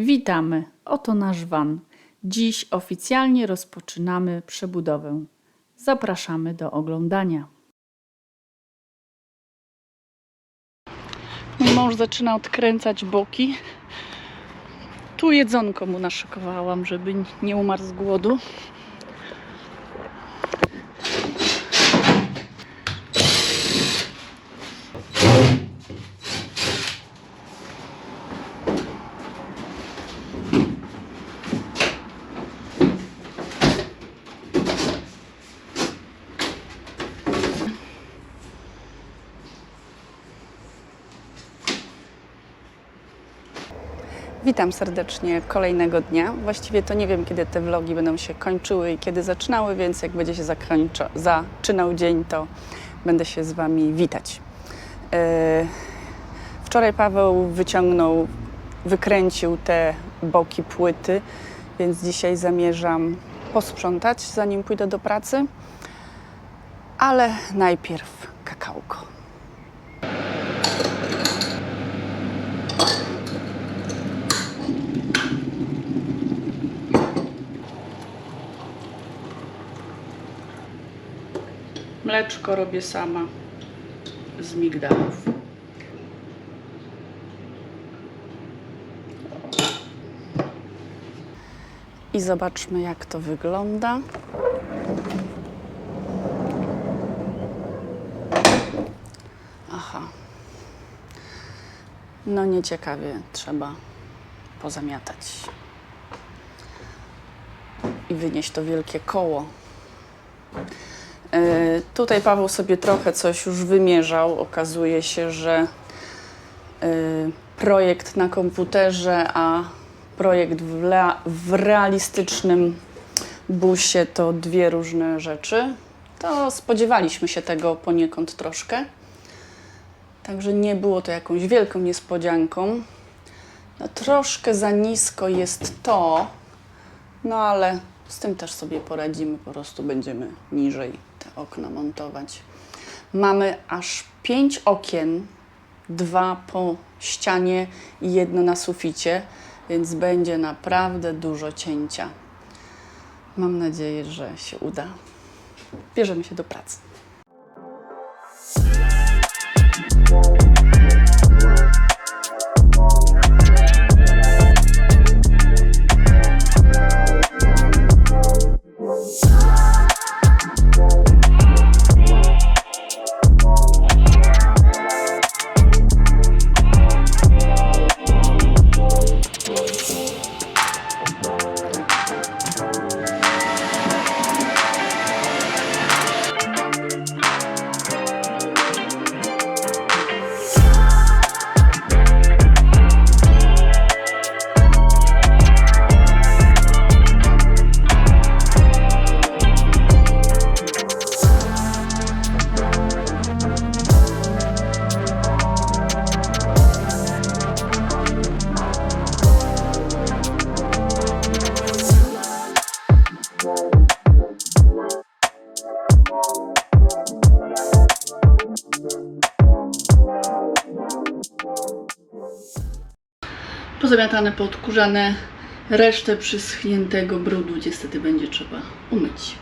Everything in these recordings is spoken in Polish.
Witamy, oto nasz van. Dziś oficjalnie rozpoczynamy przebudowę. Zapraszamy do oglądania. Mój mąż zaczyna odkręcać boki. Tu jedzonko mu naszykowałam, żeby nie umarł z głodu. Witam serdecznie kolejnego dnia. Właściwie to nie wiem, kiedy te vlogi będą się kończyły i kiedy zaczynały, więc jak będzie się zaczynał dzień, to będę się z Wami witać. E, Wczoraj Paweł wyciągnął, wykręcił te boki płyty, więc dzisiaj zamierzam posprzątać, zanim pójdę do pracy. Ale najpierw kakałko. Mleczko robię sama z migdałów. I zobaczmy, jak to wygląda. Aha. No nieciekawie trzeba pozamiatać. I wynieść to wielkie koło. E, Tutaj Paweł sobie trochę coś już wymierzał. Okazuje się, że e, projekt na komputerze, a projekt w, w realistycznym busie to dwie różne rzeczy. To spodziewaliśmy się tego poniekąd troszkę. Także nie było to jakąś wielką niespodzianką. No, troszkę za nisko jest to, no ale z tym też sobie poradzimy, po prostu będziemy niżej te okna montować. Mamy aż pięć okien, dwa po ścianie i jedno na suficie, więc będzie naprawdę dużo cięcia. Mam nadzieję, że się uda. Bierzemy się do pracy. Pozamiatane, podkurzane, resztę przyschniętego brudu niestety będzie trzeba umyć.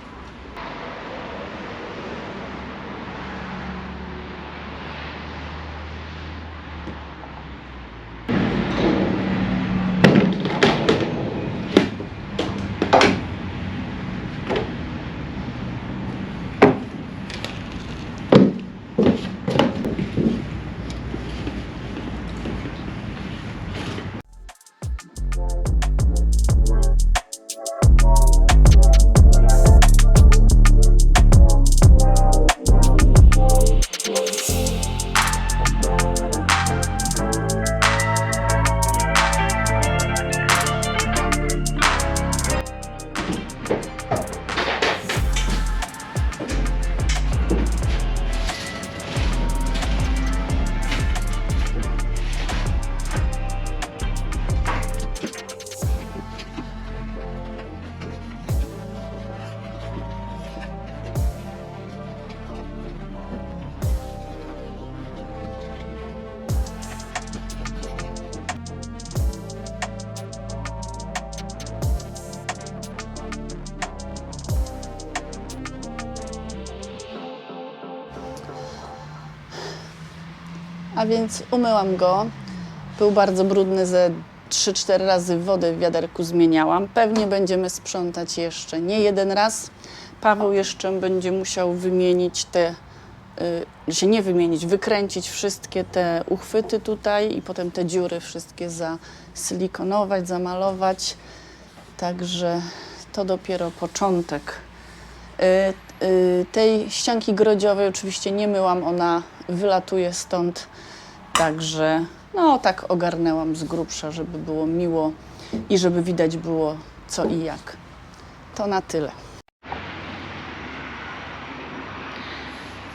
A więc umyłam go. Był bardzo brudny, ze 3-4 razy wodę w wiaderku zmieniałam. Pewnie będziemy sprzątać jeszcze nie jeden raz. Paweł jeszcze będzie musiał wymienić te, y, się nie wymienić, wykręcić wszystkie te uchwyty tutaj i potem te dziury wszystkie zasilikonować, zamalować. Także to dopiero początek. Y, y, tej ścianki grodziowej oczywiście nie myłam, ona wylatuje stąd, także no tak ogarnęłam z grubsza, żeby było miło i żeby widać było co i jak. To na tyle.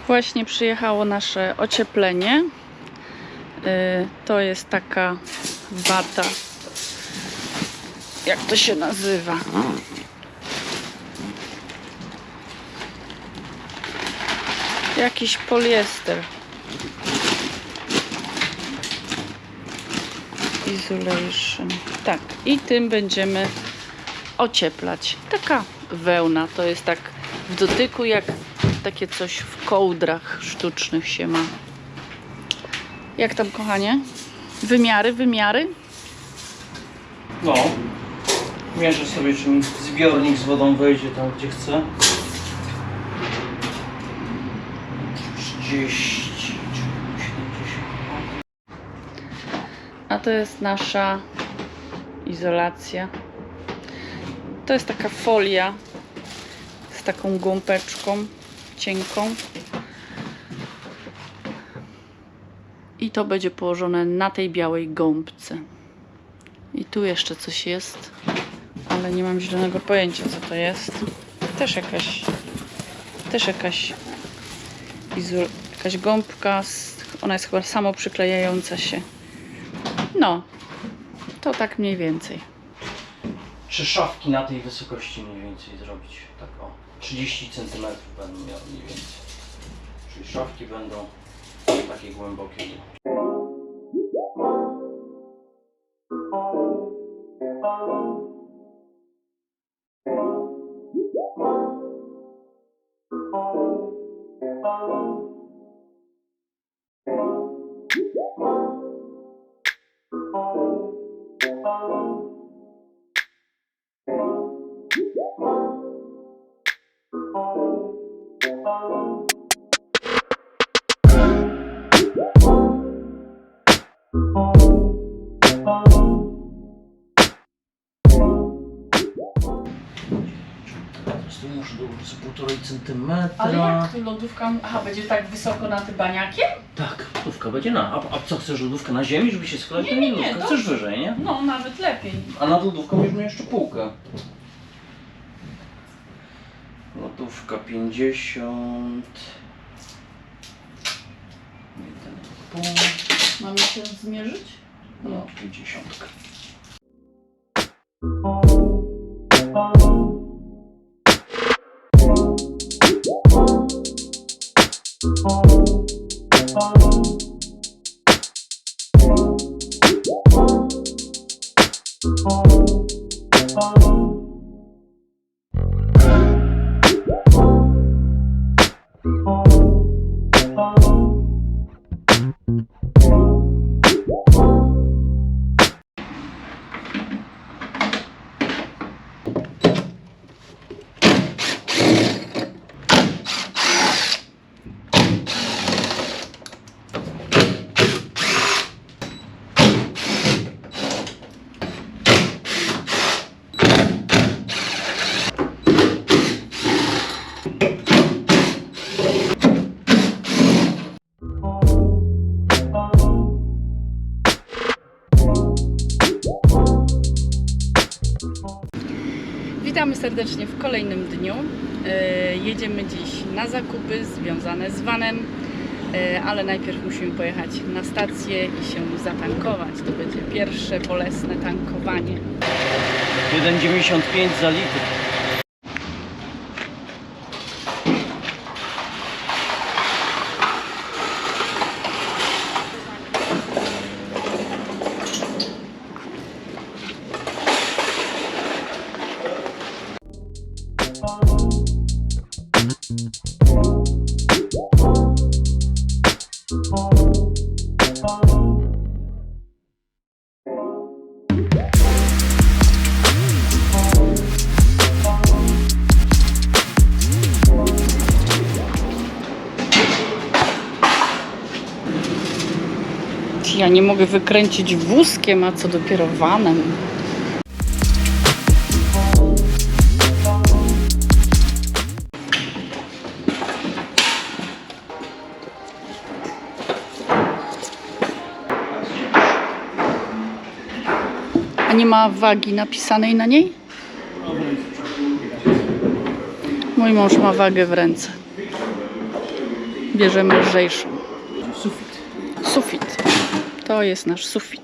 Właśnie przyjechało nasze ocieplenie. Y, To jest taka wata. Jak to się nazywa? Jakiś poliester. Isolation. Tak, i tym będziemy ocieplać. Taka wełna, to jest tak w dotyku jak takie coś w kołdrach sztucznych się ma. Jak tam, kochanie? Wymiary, wymiary? No. Mierzę sobie, czy zbiornik z wodą wejdzie tam, gdzie chcę. 30, 70. A to jest nasza izolacja. To jest taka folia z taką gąbeczką cienką. I to będzie położone na tej białej gąbce. I tu jeszcze coś jest, ale nie mam zielonego pojęcia co to jest. Też jakaś też jakaś jakaś gąbka, ona jest chyba samo przyklejająca się. No, to tak mniej więcej. Trzy szafki na tej wysokości mniej więcej zrobić. Tak o. 30 cm będą miały mniej więcej. Czyli szafki będą takie głębokie. Teraz tu muszę dołożyć sobie półtorej centymetra. Ale jak tu lodówka, aha, będzie tak wysoko nad baniakiem? Tak, lodówka będzie na. A, a co chcesz lodówkę na ziemi, żeby się składać? Nie, nie, nie, lodówkę. to- Chcesz wyżej, nie? No, nawet lepiej. A nad lodówką weźmy jeszcze półkę. Lodówka 50. 1,5. Mamy się zmierzyć? No, 50. Witamy kolejnym dniu. E, Jedziemy dziś na zakupy związane z vanem, e, ale najpierw musimy pojechać na stację i się zatankować. To będzie pierwsze bolesne tankowanie. 1,95 za litr. Ja nie mogę wykręcić wózkiem, a co dopiero vanem. A nie ma wagi napisanej na niej? Mój mąż ma wagę w ręce. Bierzemy lżejszą. To jest nasz sufit.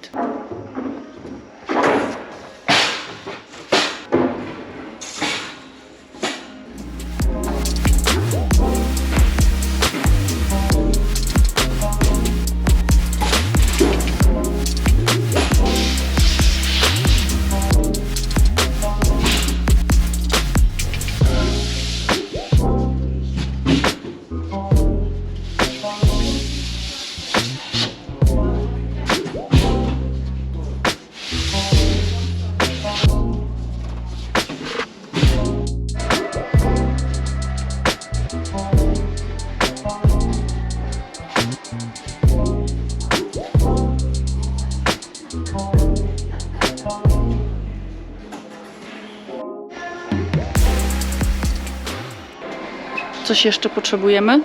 Coś jeszcze potrzebujemy?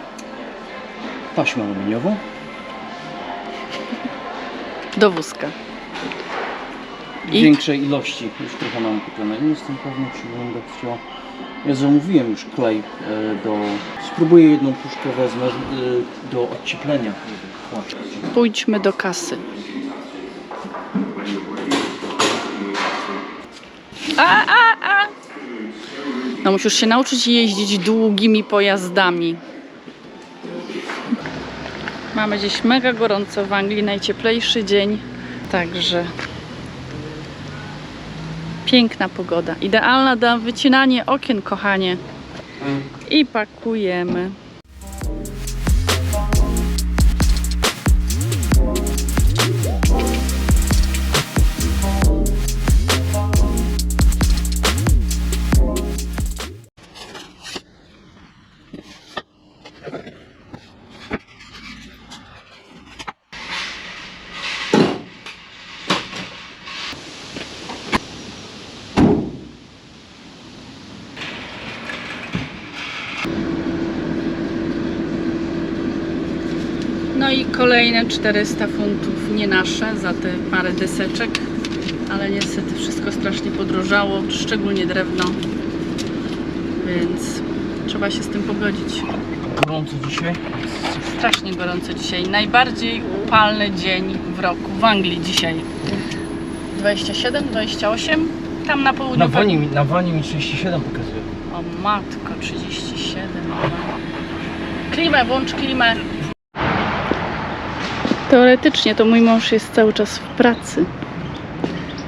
Taśmę aluminiową. Do wózka. W I? większej ilości. Już trochę mam kupione. Nie jestem pewny, czy będę chciał. Ja zamówiłem już klej e, do... Spróbuję jedną puszkę wezmę e, do odcieplenia. Pójdźmy do kasy. A, a! No musisz się nauczyć jeździć długimi pojazdami. Mamy dziś mega gorąco w Anglii, najcieplejszy dzień, także piękna pogoda. Idealna na wycinanie okien, kochanie. I pakujemy. Kolejne 400 funtów, nie nasze, za te parę deseczek, ale niestety wszystko strasznie podrożało, szczególnie drewno, więc trzeba się z tym pogodzić. Gorąco dzisiaj. Strasznie gorąco dzisiaj, najbardziej upalny dzień w roku w Anglii dzisiaj. 27, 28, tam na południu. Na wani, mi- na wani mi 37 pokazuje. O matko, 37. Klimę, włącz klimę. Teoretycznie to mój mąż jest cały czas w pracy,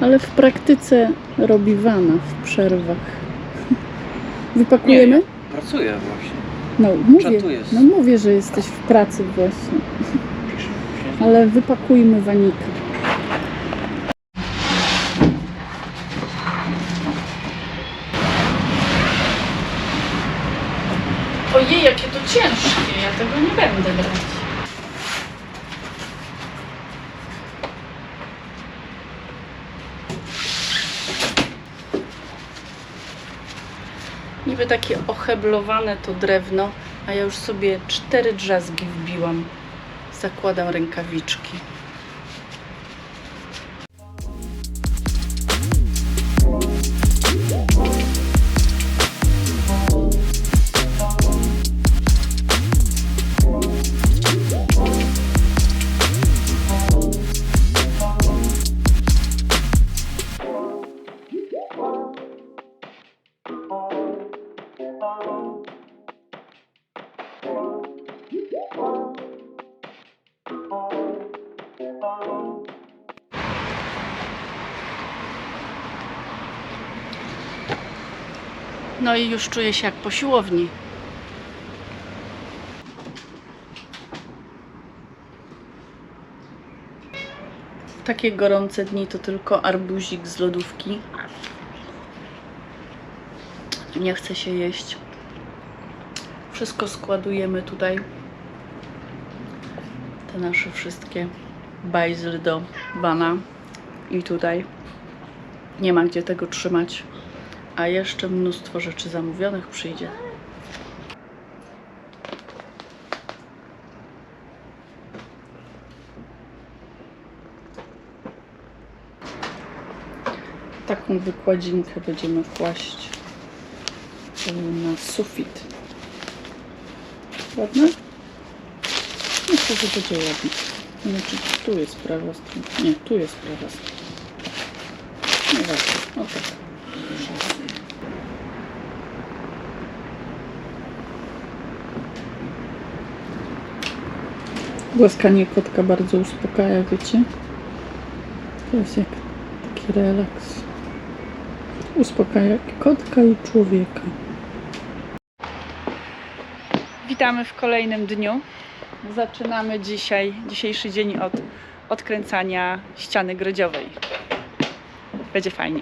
ale w praktyce robi wana w przerwach. Wypakujemy? Pracuję właśnie. No mówię, no mówię, że jesteś w pracy właśnie, ale wypakujmy wanika. Ojej, jakie to ciężkie, ja tego nie będę brać. Niby takie oheblowane to drewno, a ja już sobie cztery drzazgi wbiłam. Zakładam rękawiczki. No i już czuję się jak po siłowni. W takie gorące dni to tylko arbuzik z lodówki. Nie chce się jeść. Wszystko składujemy tutaj. Te nasze wszystkie bajzel do bana i tutaj nie ma gdzie tego trzymać. A jeszcze mnóstwo rzeczy zamówionych przyjdzie. Taką wykładzinkę będziemy kłaść y, na sufit. Ładne? Myślę, że będzie ładnie. Znaczy, tu jest prawa strona. Nie, tu jest prawa strona. Nie ważne. O tak. Głaskanie kotka bardzo uspokaja, wiecie? To jest jak taki relaks. Uspokaja kotka i człowieka. Witamy w kolejnym dniu. Zaczynamy dzisiaj, dzisiejszy dzień od odkręcania ściany grodziowej. Będzie fajnie.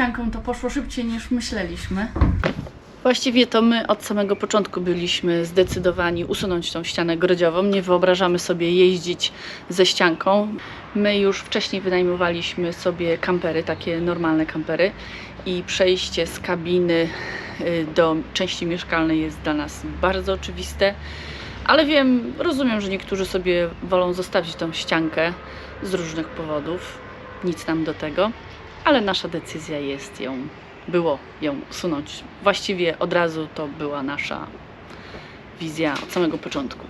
Ścianką to poszło szybciej niż myśleliśmy. Właściwie to my od samego początku byliśmy zdecydowani usunąć tą ścianę grodziową. Nie wyobrażamy sobie jeździć ze ścianką. My już wcześniej wynajmowaliśmy sobie kampery, takie normalne kampery i przejście z kabiny y, do części mieszkalnej jest dla nas bardzo oczywiste. Ale wiem, rozumiem, że niektórzy sobie wolą zostawić tą ściankę z różnych powodów. Nic nam do tego ale nasza decyzja jest ją, było ją usunąć. Właściwie od razu to była nasza wizja od samego początku.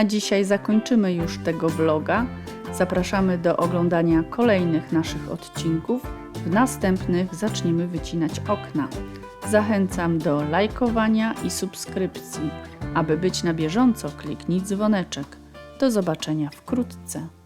Na dzisiaj zakończymy już tego vloga. Zapraszamy do oglądania kolejnych naszych odcinków. W następnych zaczniemy wycinać okna. Zachęcam do lajkowania i subskrypcji. Aby być na bieżąco, kliknij dzwoneczek. Do zobaczenia wkrótce.